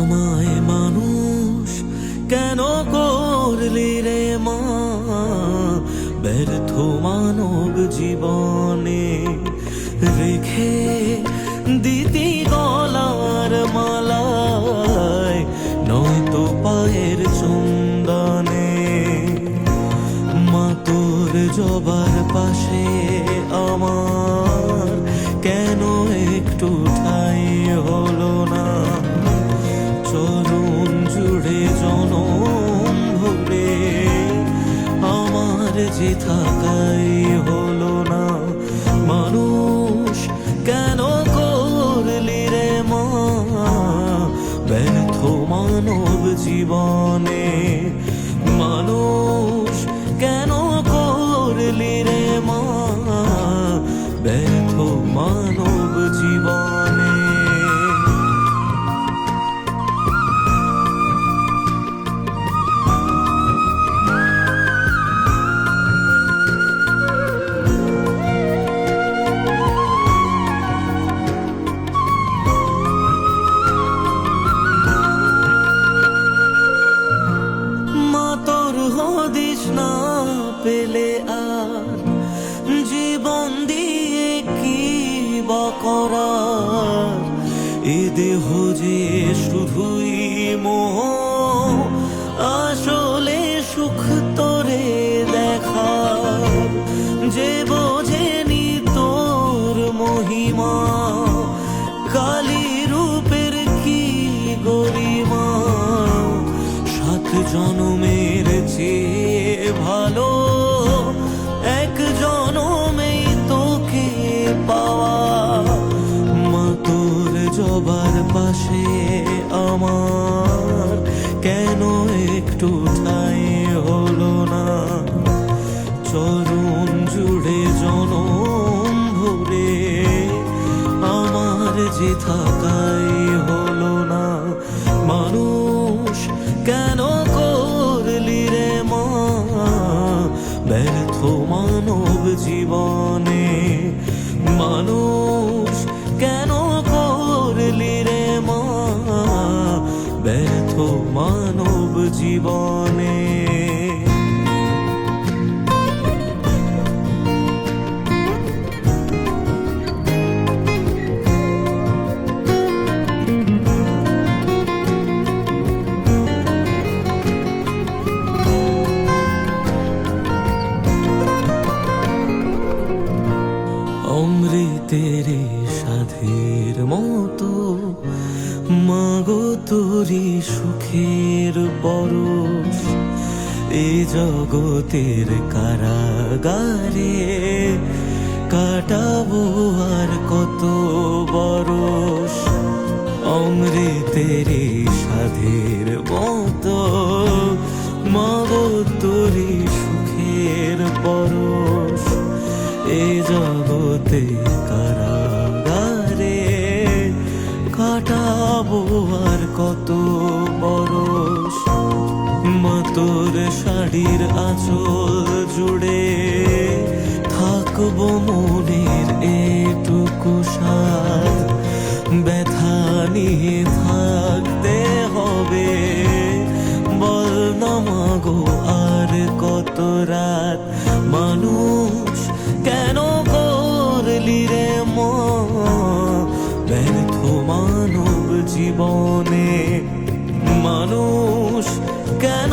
আমায় মানুষ কেন করলি রে মা? ব্যর্থ মানব জীবনে রেখে দিতি গলার মালায়, নয়তো পায়ের চন্দনে। মা তোর জবার পাশে আমার যে থাকাই হলো না। মানুষ কেন করলি রে মা? ব্যর্থ মানব জীবনে মানুষ পেলে আর জীবন দিয়ে কি বা করার? এ দেহ যে শুধুই পাশে আমার কেন একটু ঠাই হলো না? চরণ জুড়ে জনম ভরে আমার যে থাকাই হলো না। মানুষ কেন করলি রে মা? ব্যর্থ মানব জীবনে জীবনে মাগো তোরি সুখের পরশ, এ জগতের কারাগারে কাটাবো আর কত বরস। অমৃতের সাধের মতো মাগো তোরি সুখের পরশ, এ জগতের কারাগারে কত বরস মাতোর শাড়ির আঁচল জুড়ে থাকব মনের এটুকু সাথ ব্যথা নিয়ে থাকতে হবে। বল না মাগো, আর কত রাত মানুষ কেন জীবনে মানুষ কেন